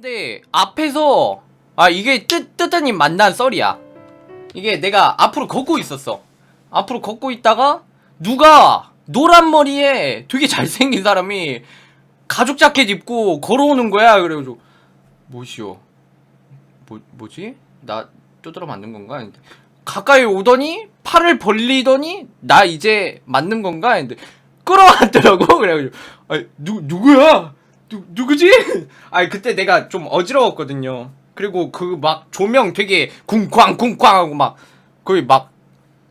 근데 앞에서 아 이게 뜨 뜨뜨님 만난 썰이야. 이게 내가 앞으로 걷고 있었어. 앞으로 걷고 있다가 누가 노란 머리에 되게 잘생긴 사람이 가죽 자켓 입고 걸어오는 거야. 그래가지고 뭐시오? 뭐 뭐지? 나 두드러 맞는 건가? 가까이 오더니 팔을 벌리더니 나 이제 맞는 건가? 끌어왔더라고. 그래가지고 아 누 누구야? 누 누구지? 아니 그때 내가 좀 어지러웠거든요. 그리고 그 막 조명 되게 쿵쾅 쿵쾅 하고 막 거의 막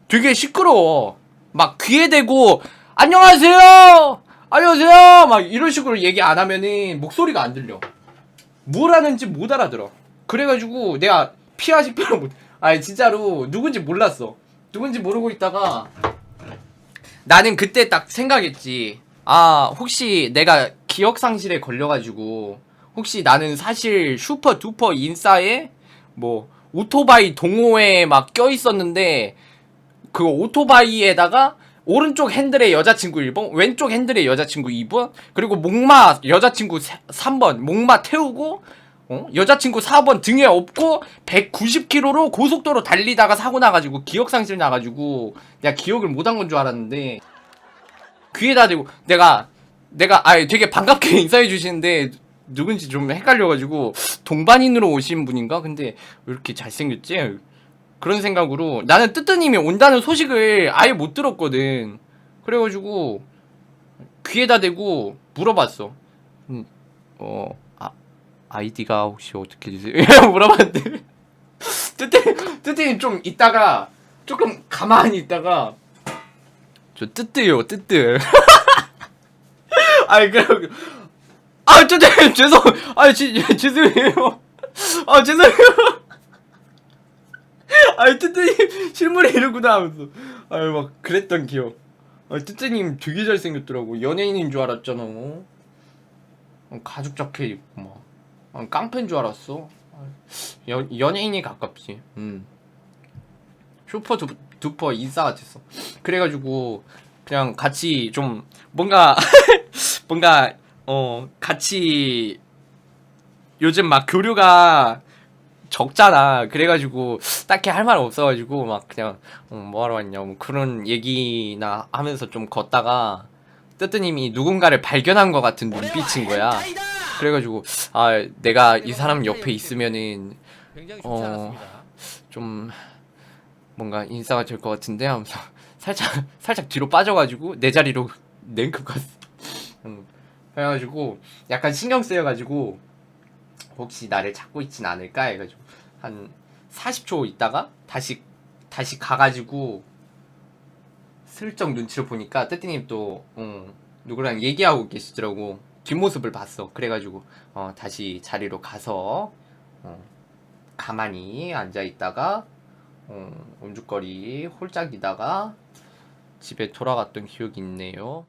되게 시끄러워. 막 귀에 대고 안녕하세요. 안녕하세요. 막 이런 식으로 얘기 안 하면은 목소리가 안 들려. 뭘 하는지 못 알아들어. 그래가지고 내가 피하 식별을 못. 아니 진짜로 누군지 몰랐어. 누군지 모르고 있다가 나는 그때 딱 생각했지. 아 혹시 내가 기억 상실에 걸려가지고 혹시 나는 사실 슈퍼 두퍼 인싸에 뭐 오토바이 동호회에 막 껴 있었는데 그 오토바이에다가 오른쪽 핸들에 여자친구 1번, 왼쪽 핸들에 여자친구 2번, 그리고 목마 여자친구 3번, 목마 태우고, 어? 여자친구 4번 등에 업고 190km로 고속도로 달리다가 사고 나가지고 기억상실 나가지고 내가 기억을 못한 건 줄 알았는데 귀에다 대고 내가 내가 아 되게 반갑게 인사해 주시는데 누군지 좀 헷갈려가지고 동반인으로 오신 분인가? 근데 왜 이렇게 잘생겼지? 그런 생각으로 나는 뜨뜨님이 온다는 소식을 아예 못 들었거든. 그래가지고 귀에다 대고 물어봤어. 음, 어, 아, 아이디가 혹시 어떻게 되세요? 물어봤는데 뜨뜨 뜨뜨님 좀 있다가 조금 가만히 있다가 저 뜨뜨요 뜨뜨. 아이 그럼 아 뜨뜨 죄송 아 지, 죄송해요. 아 죄송해요. 아이 뜨뜨님 실물이 이러구나 하면서. 아유 막 그랬던 기억. 아 뜨뜨님 되게 잘생겼더라고. 연예인인 줄 알았잖아. 어, 가죽 자켓 입고 막. 아, 깡패인 줄 알았어. 연, 연예인이 가깝지. 음. 슈퍼 두, 두퍼 인싸 같았어. 그래가지고 그냥 같이 좀 뭔가 뭔가 어 같이 요즘 막 교류가 적잖아. 그래가지고 딱히 할 말 없어가지고 막 그냥 어, 뭐하러 왔냐 뭐 그런 얘기나 하면서 좀 걷다가 뜨뜨님이 누군가를 발견한 것 같은 눈빛인 거야. 그래가지고 아 내가 이 사람 옆에 있으면은 굉장히 좋지 어. 않았습니다. 좀 뭔가 인싸가 될 것 같은데 하면서 살짝 살짝 뒤로 빠져가지고 내 자리로 냉큼 갔어. 응. 그래가지고 약간 신경 쓰여가지고 혹시 나를 찾고 있진 않을까 해가지고 한 40초 있다가 다시 다시 가가지고 슬쩍 눈치를 보니까 뜨띠님 또 응, 누구랑 얘기하고 계시더라고 뒷모습을 봤어 그래가지고 어, 다시 자리로 가서 어, 가만히 앉아 있다가 어, 음주거리 홀짝이다가 집에 돌아갔던 기억이 있네요.